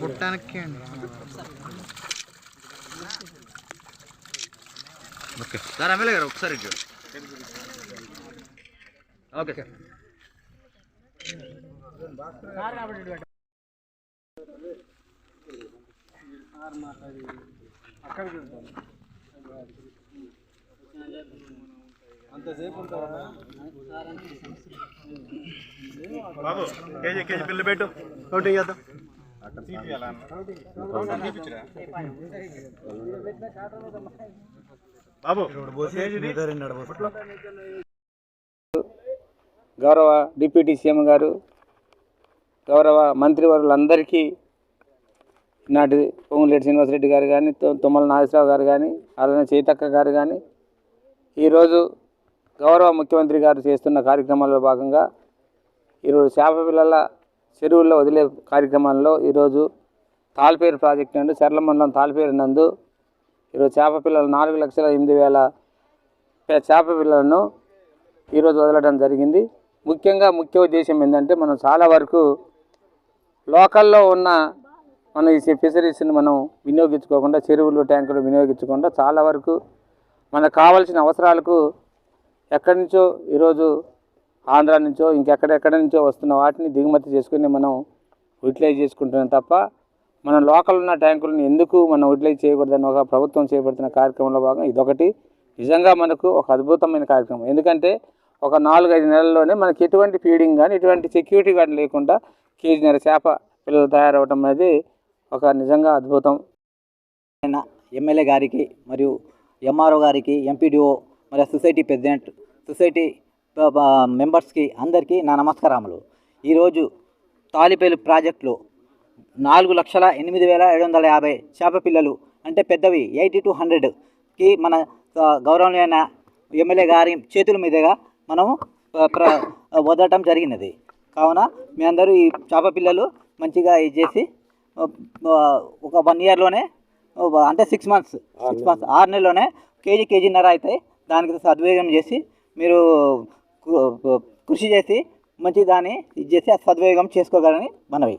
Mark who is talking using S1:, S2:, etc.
S1: బుట్టానికి
S2: okay. Sir MLA గారు ఒకసారి okay అంతసేపు ఉంటారా
S3: బాబు కేజీ కేజీ బిల్లు పెట్టు. కౌంటింగ్ చేద్దాం. బాబు
S4: గౌరవ డిప్యూటీ సీఎం గారు గౌరవ మంత్రివర్యులందరికీ నాటి పొంగులేటి శ్రీనివాసరెడ్డి గారు కానీ తుమ్మల నాగేశ్వరరావు గారు కానీ అలానే చేతక్క గారు కానీ ఈరోజు గౌరవ ముఖ్యమంత్రి గారు చేస్తున్న కార్యక్రమాల్లో భాగంగా ఈరోజు చేప పిల్లల చెరువుల్లో వదిలే కార్యక్రమంలో ఈరోజు తాల్పేరు ప్రాజెక్టు నందు చర్ల మండలం తాల్పేరు నందు ఈరోజు చేప పిల్లలు నాలుగు లక్షల ఎనిమిది వేల చేప పిల్లలను ఈరోజు వదలడం జరిగింది. ముఖ్యంగా ముఖ్య ఉద్దేశం ఏంటంటే మనం చాలా వరకు లోకల్లో ఉన్న మనం ఈ ఫిషరీస్ని మనం వినియోగించుకోకుండా చెరువులు ట్యాంకులు వినియోగించకుండా చాలా వరకు మనకు కావాల్సిన అవసరాలకు ఎక్కడి నుంచో ఈరోజు ఆంధ్ర నుంచో ఇంకెక్కడెక్కడ నుంచో వస్తున్న వాటిని దిగుమతి చేసుకుని మనం యూటిలైజ్ చేసుకుంటున్నాం తప్ప మన లోకల్ ఉన్న ట్యాంకులను ఎందుకు మనం యూటిలైజ్ చేయకూడదని ఒక ప్రభుత్వం చేపడుతున్న కార్యక్రమంలో భాగం ఇదొకటి. నిజంగా మనకు ఒక అద్భుతమైన కార్యక్రమం. ఎందుకంటే ఒక నాలుగైదు నెలల్లోనే మనకి ఎటువంటి ఫీడింగ్ కానీ ఎటువంటి సెక్యూరిటీ కానీ లేకుండా కేజీన్నర చేప పిల్లలు తయారవడం అనేది ఒక నిజంగా అద్భుతం.
S5: ఎమ్మెల్యే గారికి మరియు ఎంఆర్ఓ గారికి ఎంపీడీఓ మరియు సొసైటీ ప్రెసిడెంట్ సొసైటీ మెంబర్స్కి అందరికీ నా నమస్కారములు. ఈరోజు తాలిపేలు ప్రాజెక్టులో నాలుగు లక్షల ఎనిమిది వేల ఏడు వందల యాభై చేప పిల్లలు అంటే పెద్దవి ఎయిటీ టూ హండ్రెడ్కి మన గౌరవమైన ఎమ్మెల్యే గారి చేతుల మీదుగా మనము ప్ర వదలటం జరిగినది. కావున మీ అందరూ ఈ చేప పిల్లలు మంచిగా ఇది చేసి ఒక వన్ ఇయర్లోనే అంటే సిక్స్ మంత్స్ సిక్స్ మంత్స్ ఆరు నెలలోనే కేజీ కేజీన్నర అవుతాయి దానికి సద్వినియోగం చేసి మీరు కృషి చేసి మంచి దాన్ని ఇది చేసి సద్వినియోగం చేసుకోగలని మనవి.